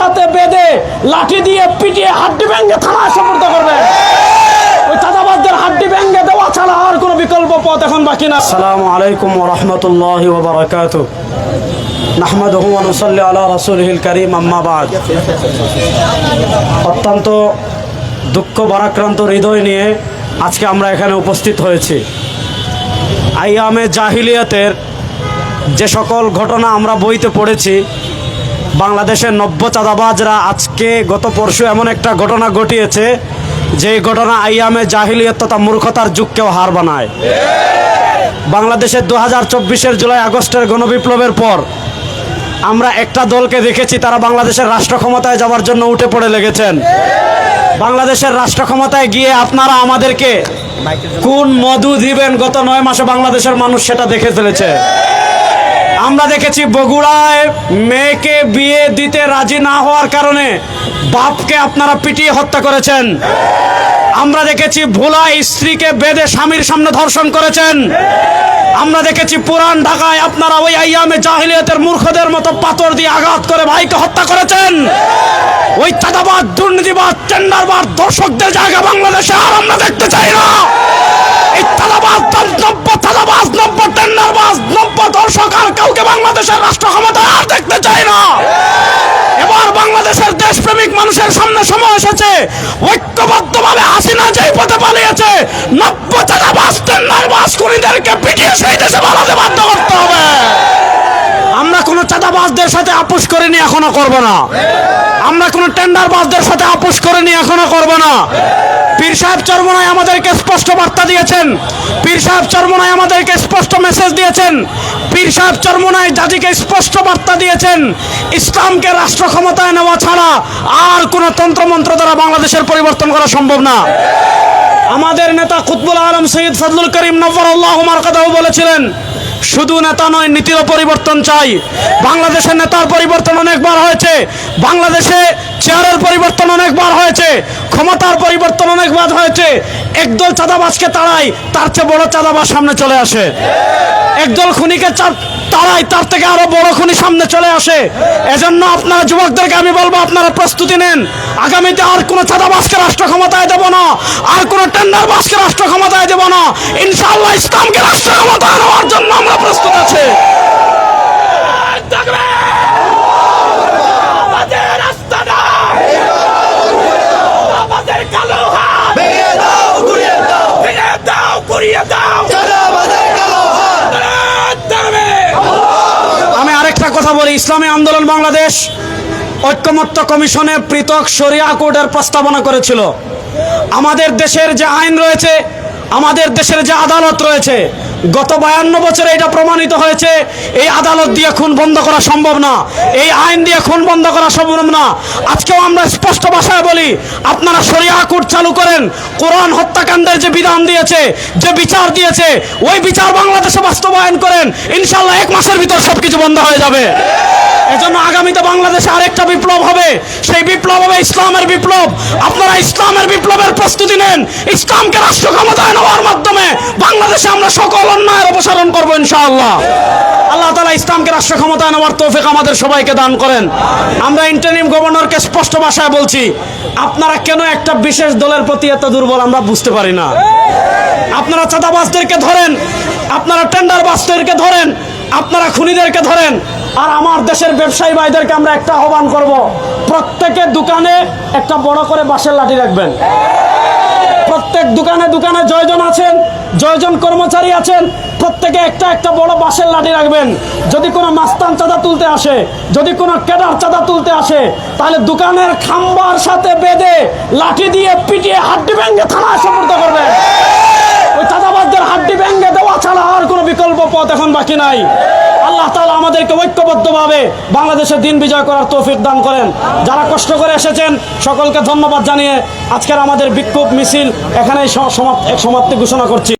সাথে বেঁধে লাঠি দিয়ে পিটিয়ে হাড্ডি ভেঙ্গে থানায় সুপর্দ করবেন ওই চাঁদাবাজদের হাড্ডি ভেঙ্গে দেওয়া ছাড়া আর কোনো বিকল্প পথ এখন বাকি না। আসসালামু আলাইকুম রহমতুল্লাহ ওবরাকাত নাহমাদহু ওয়া নুসাল্লি আলা রাসূলিহিল কারীম, আম্মা বাদ। অত্যন্ত দুঃখ ভারাক্রান্ত হৃদয় নিয়ে আজকে আমরা এখানে উপস্থিত হয়েছি। আইয়ামে জাহিলিয়াতের যে সকল ঘটনা আমরা বইতে পড়েছি বাংলাদেশের নব্য চাঁদাবাজরা আজকে গত পরশু এমন একটা ঘটনা ঘটিয়েছে যে ঘটনা আইয়ামে জাহিলিয়ত তথা মূর্খতার যুগকেও হার বানায়। বাংলাদেশের দু হাজার চব্বিশের জুলাই আগস্টের গণবিপ্লবের পর আমরা একটা দলকে দেখেছি, তারা বাংলাদেশের রাষ্ট্র ক্ষমতায় যাওয়ার জন্য উঠে পড়ে লেগেছেন। বাংলাদেশের রাষ্ট্র ক্ষমতায় গিয়ে আপনারা আমাদেরকে কোন মধু দিবেন? গত নয় মাসে বাংলাদেশের মানুষ সেটা দেখে ফেলেছে। আমরা দেখেছি বগুড়ায় মেয়েকে বিয়ে দিতে রাজি না হওয়ার কারণে বাপকে আপনারা পিটিয়ে হত্যা করেছেন। আমরা দেখেছি ভোলা স্ত্রীকে বেঁধে স্বামীর সামনে ধর্ষণ করেছেন। আমরা দেখেছি পুরান ঢাকায় আপনারা ওই আইয়ামে জাহিলিয়াতের মূর্খদের মতো পাথর দিয়ে আঘাত করে ভাইকে হত্যা করেছেন। ওই চাঁদাবাদ দুর্নীতিবাদ টেন্ডারবাদ দর্শকদের জায়গা বাংলাদেশে আর আমরা দেখতে চাই না। এই চাঁদাবাজ নব্য নব্য দর্শক আর কাউকে বাংলাদেশের আর দেখতে চাই না। এবার বাংলাদেশের দেশপ্রেমিক মানুষের সামনে এসেছে। ঐক্যবদ্ধভাবে পথে পালিয়েছে দেশে বাধ্য করতে হবে। আমরা কোনো চাঁদাবাজদের সাথে আপোষ করিনি, এখনও করব না। আমরা কোনো টেন্ডারবাজদের সাথে আপোষ করিনি, এখনও করব না। পীর সাহেব চরমনায় আমাদেরকে স্পষ্ট বার্তা দিয়েছেন। পীর সাহেব চরমনায় আমাদেরকে স্পষ্ট মেসেজ দিয়েছেন। পীর সাহেব চরমনায় জাতিকে স্পষ্ট বার্তা দিয়েছেন। ইসলামকে রাষ্ট্র ক্ষমতায় নেওয়া ছাড়া আর কোনো তন্ত্রমন্ত্র দ্বারা বাংলাদেশের পরিবর্তন করা সম্ভব না। আমাদের নেতা কুতবুল আলম সৈয়দ ফজলুল করিম নব্বর মার্কাদাও বলেছিলেন, শুধু নেতা নয় নীতিরও পরিবর্তন চাই। বাংলাদেশের নেতার পরিবর্তন অনেকবার হয়েছে। বাংলাদেশে চেয়ারের পরিবর্তন অনেকবার হয়েছে। ক্ষমতার পরিবর্তন অনেকবার হয়েছে। একদল চাঁদাবাজকে তাড়াই তার চেয়ে বড় চাঁদাবাজ সামনে চলে আসে। একদল খুনিকে তাড়াই তার থেকে আরও বড় খুনি সামনে চলে আসে। এজন্য আপনারা যুবকদেরকে আমি বলব, আপনারা প্রস্তুতি নেন। আগামীতে আর কোনো চাঁদাবাজকে রাষ্ট্র ক্ষমতায় দেব না, আর কোনো টেন্ডার বাসকে রাষ্ট্র ক্ষমতায় দেব না। ইনশাআল্লাহ ইসলামকে রাষ্ট্র ক্ষমতায় নেওয়ার জন্য আমরা প্রস্তুত আছি। কথা বলি, ইসলামী আন্দোলন বাংলাদেশ ঐক্যমত্য কমিশনে পৃথক সরিয়া কোর্টের প্রস্তাবনা করেছিল। আমাদের দেশের যে আইন রয়েছে, আমাদের দেশের যে আদালত রয়েছে গত বায়ান্ন বছরে এটা প্রমাণিত হয়েছে, এই আদালত দিয়ে খুন বন্ধ করা সম্ভব না, এই আইন দিয়ে খুন বন্ধ করা সম্ভব না। আজকেও আমরা স্পষ্ট ভাষায় বলি, আপনারা শরিয়া কোর্ট চালু করেন, কোরআন হত্যাকাণ্ডের যে বিধান দিয়েছে, যে বিচার দিয়েছে, ওই বিচার বাংলাদেশে বাস্তবায়ন করেন ইনশাল্লাহ এক মাসের ভিতর সবকিছু বন্ধ হয়ে যাবে। এজন্য আগামীতে বাংলাদেশে আরেকটা বিপ্লব হবে, সেই বিপ্লব হবে ইসলামের বিপ্লব। আপনারা ইসলামের বিপ্লবের প্রস্তুতি নেন, ইসলামকে রাষ্ট্র ক্ষমতায় নেওয়ার মাধ্যমে বাংলাদেশে আমরা সকল অন্যায়ের অপসারণ করব ইনশাআল্লাহ। আল্লাহ তালা ইসলামকে রাষ্ট্র ক্ষমতায় নেওয়ার তৌফিক আমাদের সবাইকে দান করেন। আমরা ইন্টারিম গভর্নরকে স্পষ্ট ভাষায় বলছি, আপনারা কেন একটা বিশেষ দলের প্রতি এত দুর্বল আমরা বুঝতে পারি না। আপনারা চাঁদাবাজদেরকে ধরেন, আপনারা টেন্ডার বাসদেরকে ধরেন, আপনারা খুনিদেরকে ধরেন, আর আমার দেশের ব্যবসায়ী ভাইদেরকে আমরা একটা আহ্বান করব, প্রত্যেকের দোকানে একটা বড় করে বাঁশের লাঠি রাখবেন। প্রত্যেক দোকানে দোকানে জয়জন আছেন, জয়জন কর্মচারী আছেন, প্রত্যেকে একটা একটা বড় বাঁশের লাঠি রাখবেন। যদি কোনো মাস্তান চাঁদা তুলতে আসে, যদি কোনো কেডার চাঁদা তুলতে আসে, তাহলে দোকানের খাম্বার সাথে বেঁধে লাঠি দিয়ে পিটিয়ে হাড্ডি ভেঙে থানা সমর্থ করবেন ওই চাঁদাবাজদের হাড্ডি ভেঙে দেওয়া ছাড়া আর কোনো বিকল্প পথ এখন বাকি নাই আল্লাহ তাআলা আমাদেরকে ঐক্যবদ্ধভাবে বাংলাদেশের দিন বিজয় করার তৌফিক দান করেন। যারা কষ্ট করে এসেছেন, সকলকে ধন্যবাদ জানিয়ে আজকের আমাদের বিক্ষোভ মিছিল এখানেই সমাপ্তি ঘোষণা করছি।